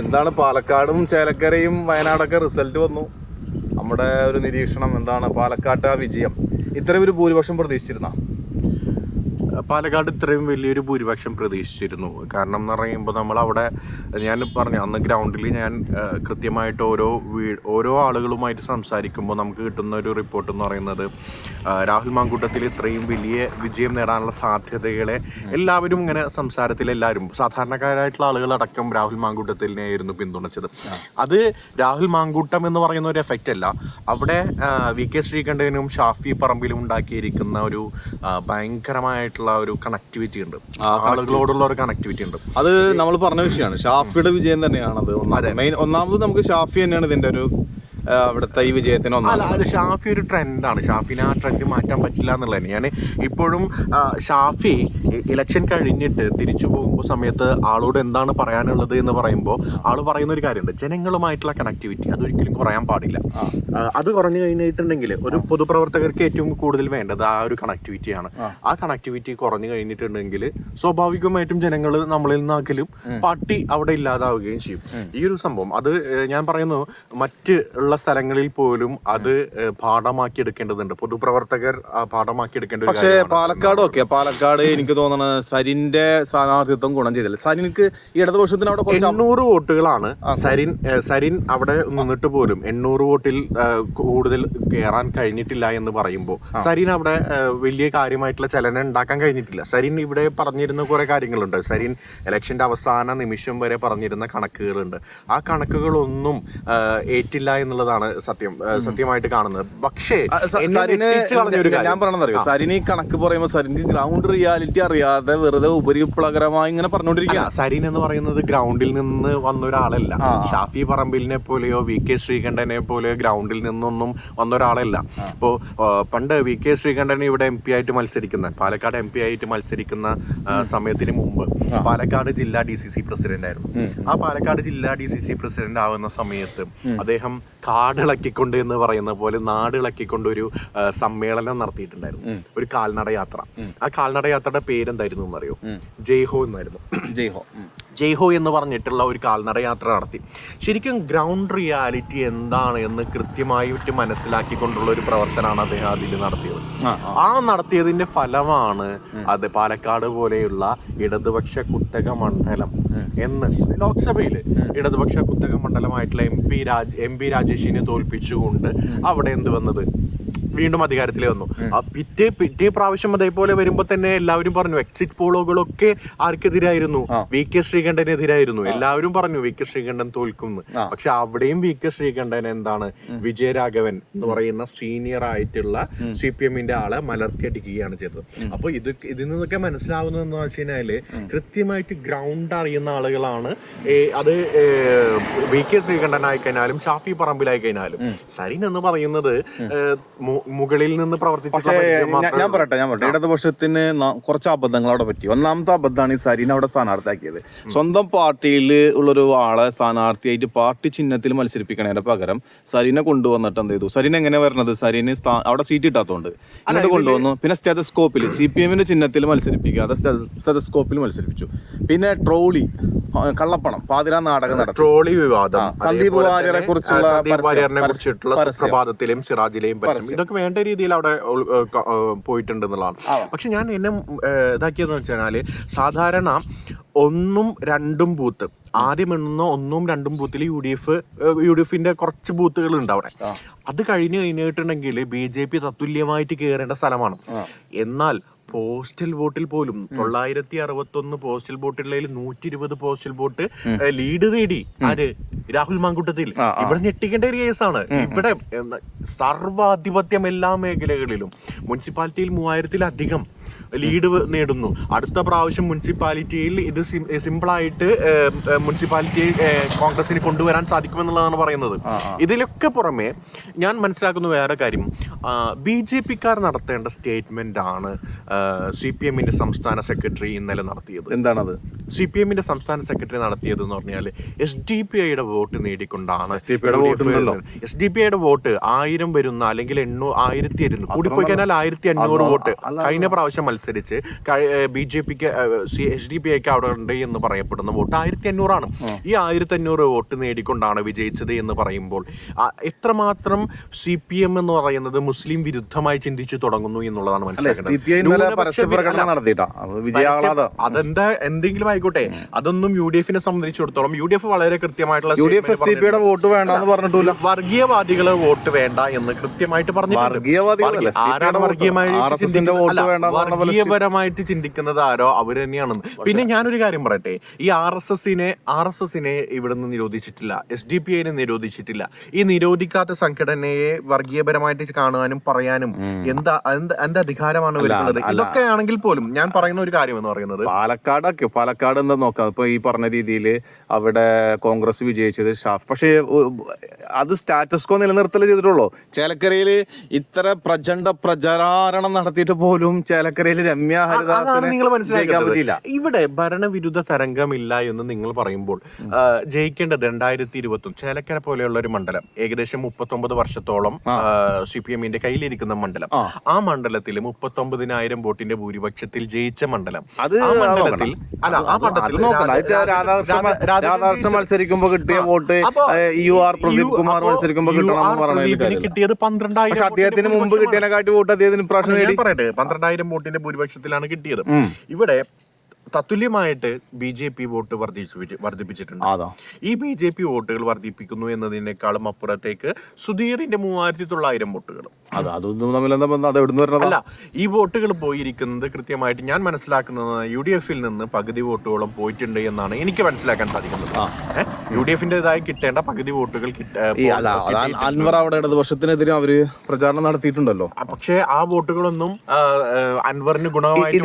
എന്താണ് പാലക്കാടും ചേലക്കരയും വയനാടൊക്കെ റിസൾട്ട് വന്നു. നമ്മുടെ ഒരു നിരീക്ഷണം എന്താണ് പാലക്കാട്ട് ആ വിജയം? ഇത്രയും ഒരു ഭൂരിപക്ഷം പ്രതീക്ഷിച്ചിരുന്ന? പാലക്കാട് ഇത്രയും വലിയൊരു ഭൂരിപക്ഷം പ്രതീക്ഷിച്ചിരുന്നു. കാരണം എന്ന് പറയുമ്പോൾ നമ്മൾ അവിടെ ഞാൻ പറഞ്ഞു അന്ന് ഗ്രൗണ്ടിൽ ഞാൻ കൃത്യമായിട്ട് ഓരോ വീ ഓരോ ആളുകളുമായിട്ട് സംസാരിക്കുമ്പോൾ നമുക്ക് കിട്ടുന്ന ഒരു റിപ്പോർട്ട് എന്ന് പറയുന്നത് രാഹുൽ മാങ്കൂട്ടത്തിൽ ഇത്രയും വലിയ വിജയം നേടാനുള്ള സാധ്യതകളെ എല്ലാവരും ഇങ്ങനെ സംസാരത്തിൽ എല്ലാവരും സാധാരണക്കാരായിട്ടുള്ള ആളുകളടക്കം രാഹുൽ മാങ്കൂട്ടത്തിനെ ആയിരുന്നു പിന്തുണച്ചത്. അത് രാഹുൽ മാങ്കൂട്ടം എന്ന് പറയുന്ന ഒരു എഫക്റ്റ് അല്ല. അവിടെ വി കെ ശ്രീകണ്ഠനും ഷാഫി പറമ്പിലും ഉണ്ടാക്കിയിരിക്കുന്ന ഒരു ആ, ഭയങ്കരമായിട്ടുള്ള ഒരു കണക്ടിവിറ്റി ഉണ്ട്. ആളുകളോടുള്ള ഒരു കണക്ടിവിറ്റി ഉണ്ട്. അത് നമ്മൾ പറഞ്ഞ വിഷയമാണ്. ഷാഫിയുടെ വിജയം തന്നെയാണ് അത്. ഒന്നാമത് നമുക്ക് ഷാഫി തന്നെയാണ് ഇതിന്റെ ഒരു അവിടുത്തെ ഈ വിജയത്തിന് ഒന്നല്ല അത് ഷാഫി ഒരു ട്രെൻഡാണ്. ഷാഫിനെ ആ ട്രെൻഡ് മാറ്റാൻ പറ്റില്ല എന്നുള്ളതാണ് ഞാൻ ഇപ്പോഴും ഷാഫി ഇലക്ഷൻ കഴിഞ്ഞിട്ട് തിരിച്ചു പോകുമ്പോൾ സമയത്ത് ആളോട് എന്താണ് പറയാനുള്ളത് എന്ന് പറയുമ്പോൾ ആൾ പറയുന്ന ഒരു കാര്യമുണ്ട്. ജനങ്ങളുമായിട്ടുള്ള കണക്ടിവിറ്റി അതൊരിക്കലും കുറയാൻ പാടില്ല. അത് കുറഞ്ഞു കഴിഞ്ഞിട്ടുണ്ടെങ്കിൽ ഒരു പൊതുപ്രവർത്തകർക്ക് ഏറ്റവും കൂടുതൽ വേണ്ടത് ആ ഒരു കണക്ടിവിറ്റിയാണ് ആ. കണക്ടിവിറ്റി കുറഞ്ഞു കഴിഞ്ഞിട്ടുണ്ടെങ്കിൽ സ്വാഭാവികമായിട്ടും ജനങ്ങൾ നമ്മളിൽ നിന്നാക്കലും പാർട്ടി അവിടെ ഇല്ലാതാവുകയും ചെയ്യും. ഈ ഒരു സംഭവം അത് ഞാൻ പറയുന്നു മറ്റ് ഉള്ള സ്ഥലങ്ങളിൽ പോലും അത് പാഠമാക്കി എടുക്കേണ്ടതുണ്ട് പൊതുപ്രവർത്തകർ പാഠമാക്കി എടുക്കേണ്ട പക്ഷേ പാലക്കാട് ഒക്കെ പാലക്കാട് എനിക്ക് തോന്നുന്നത് സരിന്റെ സ്ഥാനാർത്ഥിത്വം ഗുണം ചെയ്തില്ല. സരിനിക്ക് ഈ ഇടതുപക്ഷത്തിന് അവിടെ എണ്ണൂറ് വോട്ടുകളാണ് സരിൻ സരിൻ അവിടെ നിന്നിട്ട് പോലും എണ്ണൂറ് വോട്ടിൽ കൂടുതൽ കയറാൻ കഴിഞ്ഞിട്ടില്ല എന്ന് പറയുമ്പോൾ സരിൻ അവിടെ വലിയ കാര്യമായിട്ടുള്ള ചലനം ഉണ്ടാക്കാൻ കഴിഞ്ഞിട്ടില്ല. സരിൻ ഇവിടെ പറഞ്ഞിരുന്ന കുറെ കാര്യങ്ങളുണ്ട്. സരിൻ ഇലക്ഷന്റെ അവസാന നിമിഷം വരെ പറഞ്ഞിരുന്ന കണക്കുകളുണ്ട്. ആ കണക്കുകളൊന്നും ഏറ്റില്ല ഏറ്റില്ല എന്നുള്ളതാണ് സത്യം. സത്യമായിട്ട് കാണുന്നത്. പക്ഷേ ഞാൻ പറഞ്ഞതറിയോ സരിന് കണക്ക് പറയുമ്പോൾ സരിന് ഗ്രൗണ്ട് റിയാലിറ്റി അറിയാതെ വെറുതെ ഉപരിപ്ലകരമായി ഇങ്ങനെ പറഞ്ഞുകൊണ്ടിരിക്കുക സരിൻ എന്ന് പറയുന്നത് ഗ്രൗണ്ടിൽ നിന്ന് വന്ന ഒരാളല്ല. ഷാഫി പറമ്പിലിനെ പോലെയോ വി കെ ശ്രീകണ്ഠനെ പോലെയോ ഗ്രൗണ്ടിൽ നിന്നൊന്നും വന്ന ഒരാളല്ല. ഇപ്പോ പണ്ട് വി കെ ശ്രീകണ്ഠൻ ഇവിടെ എം പി ആയിട്ട് മത്സരിക്കുന്ന പാലക്കാട് എം പി ആയിട്ട് മത്സരിക്കുന്ന സമയത്തിന് മുമ്പ് പാലക്കാട് ജില്ലാ ഡി സി സി പ്രസിഡന്റ് ആയിരുന്നു ആ പാലക്കാട് ജില്ലാ ഡി സി സി പ്രസിഡന്റ് ആവുന്ന സമയത്ത് അദ്ദേഹം കാടിളക്കിക്കൊണ്ട് എന്ന് പറയുന്ന പോലെ നാടിളക്കിക്കൊണ്ട് ഒരു സമ്മേളനം നടത്തിയിട്ടുണ്ടായിരുന്നു. ഒരു കാൽനട യാത്ര ആ കാൽനട യാത്രയുടെ പേരെന്തായിരുന്നു എന്നറിയോ? ജയ്ഹോ എന്നായിരുന്നു. ജയ്ഹോ. ജയ്ഹോ എന്ന് പറഞ്ഞിട്ടുള്ള ഒരു കാൽനട യാത്ര നടത്തി. ശരിക്കും ഗ്രൗണ്ട് റിയാലിറ്റി എന്താണ് എന്ന് കൃത്യമായിട്ട് മനസ്സിലാക്കിക്കൊണ്ടുള്ള ഒരു പ്രവർത്തനമാണ് അദ്ദേഹം അതിൽ നടത്തിയത്. ആ നടത്തിയതിന്റെ ഫലമാണ് അത് പാലക്കാട് പോലെയുള്ള ഇടതുപക്ഷ കുത്തക മണ്ഡലം എന്ന് ലോക്സഭയിൽ ഇടതുപക്ഷ കുത്തക മണ്ഡലമായിട്ടുള്ള M P Raj M P രാജേഷിനെ തോൽപ്പിച്ചുകൊണ്ട് അവിടെ എന്ത് വന്നത്? വീണ്ടും അധികാരത്തിൽ വന്നു. പിറ്റേ പിറ്റേ പ്രാവശ്യം അതേപോലെ വരുമ്പോ തന്നെ എല്ലാവരും പറഞ്ഞു എക്സിറ്റ് പോളുകളൊക്കെ ആർക്കെതിരായിരുന്നു? വി കെ ശ്രീകണ്ഠനെതിരായിരുന്നു. എല്ലാവരും പറഞ്ഞു വി കെ ശ്രീകണ്ഠൻ തോൽക്കുന്നു പക്ഷെ അവിടെയും വി കെ ശ്രീകണ്ഠൻ എന്താണ്? വിജയരാഘവൻ എന്ന് പറയുന്ന സീനിയർ ആയിട്ടുള്ള സി പി എമ്മിന്റെ ആളെ മലർത്തിയടിക്കുകയാണ് ചെയ്തത്. അപ്പൊ ഇത് ഇതിൽ നിന്നൊക്കെ മനസ്സിലാവുന്നത് എന്ന് വെച്ച് കഴിഞ്ഞാൽ കൃത്യമായിട്ട് ഗ്രൗണ്ട് അറിയുന്ന ആളുകളാണ്. അത് വി കെ ശ്രീകണ്ഠൻ ആയി കഴിഞ്ഞാലും ഷാഫി പറമ്പിലായി കഴിഞ്ഞാലും സരിൻ എന്ന് പറയുന്നത് മുകളിൽ നിന്ന് പ്രവർത്തിച്ചു പക്ഷേ ഞാൻ- പറയട്ടെ ഞാൻ പറയട്ടെ. ഇടതുപക്ഷത്തിന് ന- കുറച്ച് അബദ്ധങ്ങൾ അവിടെ പറ്റി. ഒന്നാമത്തെ അബദ്ധമാണ് ഈ സരീൻ അവിടെ സ്ഥാനാർത്ഥിയാക്കിയത്. സ്വന്തം പാർട്ടിയിൽ ഉള്ളൊരു ആളെ സ്ഥാനാർത്ഥിയായിട്ട് പാർട്ടി ചിഹ്നത്തിൽ മത്സരിപ്പിക്കണതിന്റെ പകരം സരീനെ കൊണ്ടുവന്നിട്ട് എന്ത് ചെയ്തു? സരീൻ എങ്ങനെ വരണത്? സരീന് സ്ഥാ- അവിടെ സീറ്റ് കിട്ടാത്തതുകൊണ്ട് എന്നിട്ട് കൊണ്ടുവന്നു. പിന്നെ സ്റ്റെതസ്കോപ്പിൽ സി പി എമ്മിന്റെ ചിഹ്നത്തിൽ മത്സരിപ്പിക്കാതെ സ്റ്റെതസ്കോപ്പിൽ മത്സരിപ്പിച്ചു. പിന്നെ ട്രോളി ആ, കള്ളപ്പണം പാതിരാ നാടകം നടത്തി. ട്രോളി വിവാദം. സന്ദീപ് അതേപോലെ വാര്യരെ തന്നെ, കുറിച്ചുള്ള ആ, സന്ദീപ് പരസ്യം, വാര്യറിനെ പരസ്യം, കുറിച്ചിട്ടുള്ള പരസ്യം. സുപ്രഭാതത്തിലെയും സിറാജിലെയും പരസ്യം. ഇതൊക്കെ വേണ്ട രീതിയിൽ അവിടെ പോയിട്ടുണ്ട് എന്നുള്ളതാണ് പക്ഷെ ഞാൻ എന്നെ ഇതാക്കിയതെന്ന് വെച്ചാൽ സാധാരണ ഒന്നും രണ്ടും ബൂത്ത് ആദ്യം എണ്ണുന്ന ഒന്നും രണ്ടും ബൂത്തിൽ U D F U D എഫിന്റെ കുറച്ച് ബൂത്തുകൾ ഉണ്ട് അവിടെ. അത് കഴിഞ്ഞ് കഴിഞ്ഞിട്ടുണ്ടെങ്കിൽ ബി ജെ പി തത്തുല്യമായിട്ട് കയറേണ്ട സ്ഥലമാണ്. എന്നാൽ പോസ്റ്റൽ വോട്ടിൽ പോലും തൊള്ളായിരത്തി അറുപത്തി ഒന്ന് പോസ്റ്റൽ വോട്ടുകളിൽ നൂറ്റി ഇരുപത് പോസ്റ്റൽ വോട്ട് ലീഡ് നേടി. ആര്? രാഹുൽ മാങ്കുട്ടത്തിൽ. ഇവിടെ ഞെട്ടിക്കേണ്ട ഒരു കേസാണ്. ഇവിടെ സർവാധിപത്യം എല്ലാ മേഖലകളിലും മുനിസിപ്പാലിറ്റിയിൽ മൂവായിരത്തിലധികം ലീഡ് നേടുന്നു. അടുത്ത പ്രാവശ്യം മുനിസിപ്പാലിറ്റിയിൽ ഇത് സിമ്പിൾ ആയിട്ട് മുനിസിപ്പാലിറ്റി കോൺഗ്രസിന് കൊണ്ടുവരാൻ സാധിക്കുമെന്നുള്ളതാണ് പറയുന്നത്. ഇതിലൊക്കെ പുറമെ ഞാൻ മനസ്സിലാക്കുന്ന വേറെ കാര്യം. ബി ജെ പിക്കാർ നടത്തേണ്ട സ്റ്റേറ്റ്മെന്റ് ആണ് സി പി എമ്മിന്റെ സംസ്ഥാന സെക്രട്ടറി ഇന്നലെ നടത്തിയത്. എന്താണത്? സി പി എമ്മിന്റെ സംസ്ഥാന സെക്രട്ടറി നടത്തിയത് എന്ന് പറഞ്ഞാൽ എസ് ഡി പി ഐയുടെ വോട്ട് നേടിക്കൊണ്ടാണ്. എസ് ഡി പി ഐയുടെ വോട്ട് ആയിരം വരുന്ന അല്ലെങ്കിൽ എണ്ണൂ ആയിരത്തി ഇരുന്നൂറ് കൂടിപ്പോയി കഴിഞ്ഞാൽ ആയിരത്തി അഞ്ഞൂറ് വോട്ട് കഴിഞ്ഞ പ്രാവശ്യം മത്സരിച്ച് ബി ജെ പിക്ക് എസ് ഡി പി ഐക്ക് അവിടെ ഉണ്ട് എന്ന് പറയപ്പെടുന്ന വോട്ട് ആയിരത്തി അഞ്ഞൂറാണ്. ഈ ആയിരത്തി അഞ്ഞൂറ് വോട്ട് നേടിക്കൊണ്ടാണ് വിജയിച്ചത് എന്ന് പറയുമ്പോൾ എത്രമാത്രം സി പി എം എന്ന് പറയുന്നത് മുസ്ലിം വിരുദ്ധമായി ചിന്തിച്ചു തുടങ്ങുന്നു എന്നുള്ളതാണ് വിജയാഹ്ലാദ അതെന്താ എന്തെങ്കിലും ആയിക്കോട്ടെ. അതൊന്നും യു ഡി എഫിനെ സംബന്ധിച്ചിടത്തോളം യു ഡി എഫ് വളരെ കൃത്യമായിട്ടുള്ള വോട്ട് പറഞ്ഞിട്ടില്ല വർഗീയവാദികളെ വോട്ട് വേണ്ട എന്ന് കൃത്യമായിട്ട് പറഞ്ഞിട്ടുണ്ട്. ആരാണ് ന്റെ ചിന്തിക്കുന്നത്? വർഗീയപരമായിട്ട് ആരോ? അവർ തന്നെയാണെന്ന് പിന്നെ ഞാനൊരു കാര്യം പറയട്ടെ. ഈ ആർ എസ് എസിനെ ആർ എസ് എസിനെ ഇവിടുന്ന് നിരോധിച്ചിട്ടില്ല. എസ് ഡി പി ഐനെ നിരോധിച്ചിട്ടില്ല. ഈ നിരോധിക്കാത്ത സംഘടനയെ വർഗീയപരമായിട്ട് കാണാനും പറയാനും എന്താ എന്റെ അധികാരമാണ് വരുന്നത്? ഇതൊക്കെ ആണെങ്കിൽ പോലും ഞാൻ പറയുന്ന ഒരു കാര്യം എന്ന് പറയുന്നത് പാലക്കാടൊക്കെ പാലക്കാട് എന്താ നോക്കാം. ഇപ്പൊ ഈ പറഞ്ഞ രീതിയിൽ അവിടെ കോൺഗ്രസ് വിജയിച്ചത് ഷാഫ്. പക്ഷേ അത് സ്റ്റാറ്റസ് കോ നിലനിർത്തൽ ചെയ്തിട്ടുള്ളൂ. ചേലക്കരയിൽ ഇത്ര പ്രചണ്ഡ പ്രചാരണം നടത്തിയിട്ട് പോലും ചേലക്കരയിൽ രമ്യ ഹരിദാസിനെ നിങ്ങൾ ഇവിടെ ഭരണവിരുദ്ധ തരംഗമില്ല എന്ന് നിങ്ങൾ പറയുമ്പോൾ ജയിക്കേണ്ടത് രണ്ടായിരത്തി ഇരുപത്തും ചേലക്കര പോലെയുള്ള ഒരു മണ്ഡലം. ഏകദേശം മുപ്പത്തൊമ്പത് വർഷത്തോളം സി പി എമ്മിന്റെ കയ്യിലിരിക്കുന്ന മണ്ഡലം. ആ. മണ്ഡലത്തിൽ മുപ്പത്തി ഒമ്പതിനായിരം വോട്ടിന്റെ ഭൂരിപക്ഷത്തിൽ ജയിച്ച മണ്ഡലം. അത് ആ മണ്ഡലത്തിൽ അല്ല ആ മണ്ഡലത്തിൽ രാധാകൃഷ്ണൻ രാധ- രാധ രാധാകൃഷ്ണൻ മത്സരിക്കുമ്പോ കിട്ടിയ vote U R Pradeep Kumar മത്സരിക്കുമ്പോൾ കിട്ടണം കിട്ടിയത് പന്ത്രണ്ടായിരം അദ്ദേഹത്തിന് മുമ്പ് കിട്ടിയതിനെക്കാട്ടി വോട്ട് അദ്ദേഹത്തിന് പ്രശ്നം പറയട്ടെ പന്ത്രണ്ടായിരം വോട്ടിന്റെ ഭൂരിപക്ഷത്തിലാണ് കിട്ടിയത്. ഇവിടെ തത്തുല്യമായിട്ട് ബി ജെ പി വോട്ട് വർദ്ധിച്ചു വർദ്ധിപ്പിച്ചിട്ടുണ്ട്. ഈ ബി ജെ പി വോട്ടുകൾ വർദ്ധിപ്പിക്കുന്നു എന്നതിനേക്കാളും അപ്പുറത്തേക്ക് സുധീറിന്റെ മൂവായിരത്തി തൊള്ളായിരം വോട്ടുകൾ അല്ല ഈ വോട്ടുകൾ പോയിരിക്കുന്നത് കൃത്യമായിട്ട് ഞാൻ മനസ്സിലാക്കുന്നത് യു ഡി എഫിൽ നിന്ന് പകുതി വോട്ടുകളും പോയിട്ടുണ്ട് എന്നാണ് എനിക്ക് മനസ്സിലാക്കാൻ സാധിക്കുന്നത്. യു ഡി എഫിന്റേതായി കിട്ടേണ്ട പകുതി വോട്ടുകൾ അൻവർ അവിടെ ഇടതുപക്ഷത്തിനെതിരെ അവർ പ്രചാരണം നടത്തിയിട്ടുണ്ടല്ലോ. പക്ഷേ ആ വോട്ടുകളൊന്നും അൻവറിന് ഗുണമായി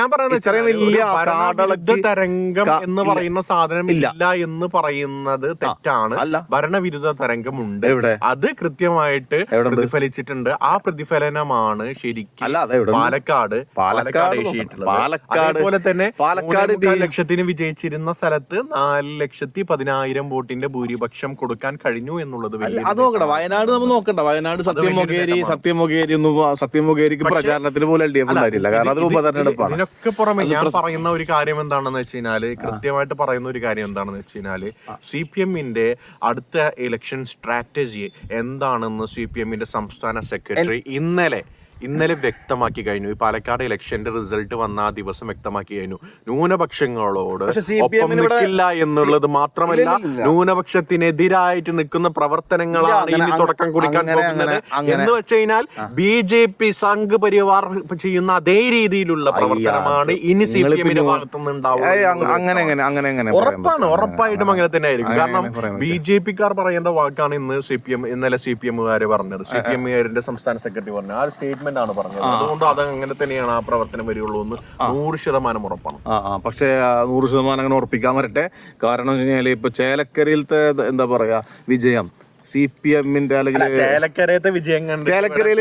ഞാൻ പറയുന്നത് ഇത്രയും വലിയ തരംഗം എന്ന് പറയുന്ന സാധനം ഇല്ല. എന്ന് പറയുന്നത് തെറ്റാണ്. അല്ല. ഭരണവിരുദ്ധ തരംഗമുണ്ട്. എവിടെ? അത് കൃത്യമായിട്ട് പ്രതിഫലിച്ചിട്ടുണ്ട്. ആ പ്രതിഫലനമാണ് ശരിക്കും അത് ഉണ്ട്? പാലക്കാട്. പാലക്കാട് പാലക്കാട് പോലെ തന്നെ പാലക്കാട് ലക്ഷത്തിന് വിജയിച്ചിരുന്ന സ്ഥലത്ത് നാല് ലക്ഷത്തി പതിനായിരം വോട്ടിന്റെ ഭൂരിപക്ഷം കൊടുക്കാൻ കഴിഞ്ഞു എന്നുള്ളത് അത് നോക്കണ്ട. വയനാട് നമ്മൾ നോക്കണ്ട. വയനാട് സത്യമുഖേരി സത്യമുഖേരി ഒന്നും സത്യമുഖേരിക്ക് പ്രചാരണത്തിന് പോലും എൽ ഡി എഫ് ഉണ്ടായിട്ടില്ല. കാരണം അതൊരു ഇത് ഉപതെരഞ്ഞെടുപ്പാണ്. ഇതിനൊക്കെ പുറമെ ഞാൻ പറയുന്ന ഒരു കാര്യം എന്താണെന്ന് വെച്ച് കഴിഞ്ഞാൽ കൃത്യമായിട്ട് പറയുന്ന ഒരു കാര്യം എന്താണെന്ന് വെച്ച് കഴിഞ്ഞാൽ സി പി എമ്മിന്റെ അടുത്ത ഇലക്ഷൻ സ്ട്രാറ്റജി എന്താണെന്ന് സി പി എമ്മിന്റെ സംസ്ഥാന സെക്രട്ടറി ഇന്നലെ ഇന്നലെ വ്യക്തമാക്കി കഴിഞ്ഞു. ഈ പാലക്കാട് ഇലക്ഷന്റെ റിസൾട്ട് വന്ന ആ ദിവസം വ്യക്തമാക്കി കഴിഞ്ഞു. ന്യൂനപക്ഷങ്ങളോട് പക്ഷെ ഒപ്പം നിൽക്കില്ല എന്നുള്ളത് മാത്രമല്ല. ന്യൂനപക്ഷത്തിനെതിരായിട്ട് നിൽക്കുന്ന പ്രവർത്തനങ്ങളാണ് ഇനി തുടക്കം കുറിക്കാൻ പോകുന്നത് എന്ന് വെച്ച് കഴിഞ്ഞാൽ B J P Sangh Parivar ചെയ്യുന്ന അതേ രീതിയിലുള്ള പ്രവർത്തനമാണ് ഇനി സി പി എമ്മിന്റെ ഇനി- ഭാഗത്തുനിന്ന് ഉണ്ടാവുക ഏയ് എന്നുള്ളത്. അങ്ങ- അങ്ങനെ അങ്ങനെ ഉറപ്പാണ്? ഉറപ്പായിട്ടും അങ്ങനെ തന്നെ ആയിരിക്കും കാരണം ബി ജെ പിക്കാർ പറയേണ്ട വാക്കാണ് ഇന്ന് സി പി എം ഇന്നലെ സി പി എമ്മുകാര് പറഞ്ഞത്. സി പി എമ്മുകാരുടെ സംസ്ഥാന സെക്രട്ടറി പറഞ്ഞത്. ആ സ്റ്റേറ്റ്മെന്റ് ആണ് പറഞ്ഞത്. അതുകൊണ്ട് അത് അങ്ങനെ തന്നെയാണ് ആ പ്രവർത്തനം വരികയുള്ളൂ എന്ന് നൂറ് ശതമാനം ഉറപ്പാണ്. ആ ആ. പക്ഷേ നൂറ് ശതമാനം അങ്ങനെ ഉറപ്പിക്കാൻ വരട്ടെ. കാരണം വെച്ച് കഴിഞ്ഞാൽ ഇപ്പൊ ചേലക്കരയിലത്തെ എന്താ പറയാ വിജയം. സി പി എമ്മിന്റെ അല്ലെങ്കിൽ ചേലക്കരയത്തെ വിജയം കണ്ട് ചേലക്കരയിൽ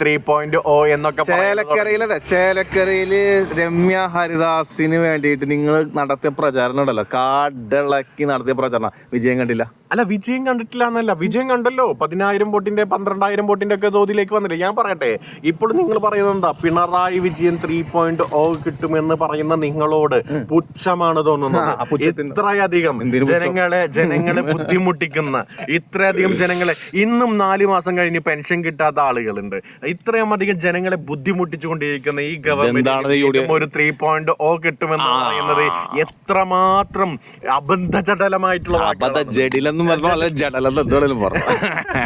ത്രീ പോയിന്റ് ഓ എന്നൊക്കെ ചേലക്കരയിലെ ചേലക്കരയിൽ രമ്യ ഹരിദാസിന് വേണ്ടിയിട്ട് നിങ്ങൾ നടത്തിയ പ്രചാരണം ഉണ്ടല്ലോ. കാടിളക്കി നടത്തിയ പ്രചാരണം. വിജയം കണ്ടില്ല. അല്ല വിജയം കണ്ടിട്ടില്ല എന്നല്ല വിജയം കണ്ടല്ലോ. പതിനായിരം വോട്ടിന്റെ പന്ത്രണ്ടായിരം വോട്ടിന്റെ ഒക്കെ തോതിലേക്ക് വന്നില്ല. ഞാൻ പറയട്ടെ ഇപ്പോഴും നിങ്ങൾ പറയുന്നത് എന്താ Pinarayi Vijayan three point O കിട്ടുമെന്ന് പറയുന്ന നിങ്ങളോട് പുച്ഛമാണ് തോന്നുന്നത്. ഇത്രയധികം ജനങ്ങളെ ജനങ്ങളെ ബുദ്ധിമുട്ടിക്കുന്ന ഇത്രയധികം ജനങ്ങളെ ഇന്നും നാല് മാസം കഴിഞ്ഞ് പെൻഷൻ കിട്ടാത്ത ആളുകളുണ്ട്. ഇത്രയും അധികം ജനങ്ങളെ ബുദ്ധിമുട്ടിച്ചുകൊണ്ടിരിക്കുന്ന ഈ ഗവൺമെന്റ് ഒരു ത്രീ പോയിന്റ് ഓ കിട്ടുമെന്ന് പറയുന്നത് എത്രമാത്രം അബദ്ധചടലമായിട്ടുള്ള അബദ്ധ വാക്കുകളാണ് ജഡിലെന്നും പറഞ്ഞു അല്ല ജഡലെന്ന് എന്തുവേണേലും പറഞ്ഞു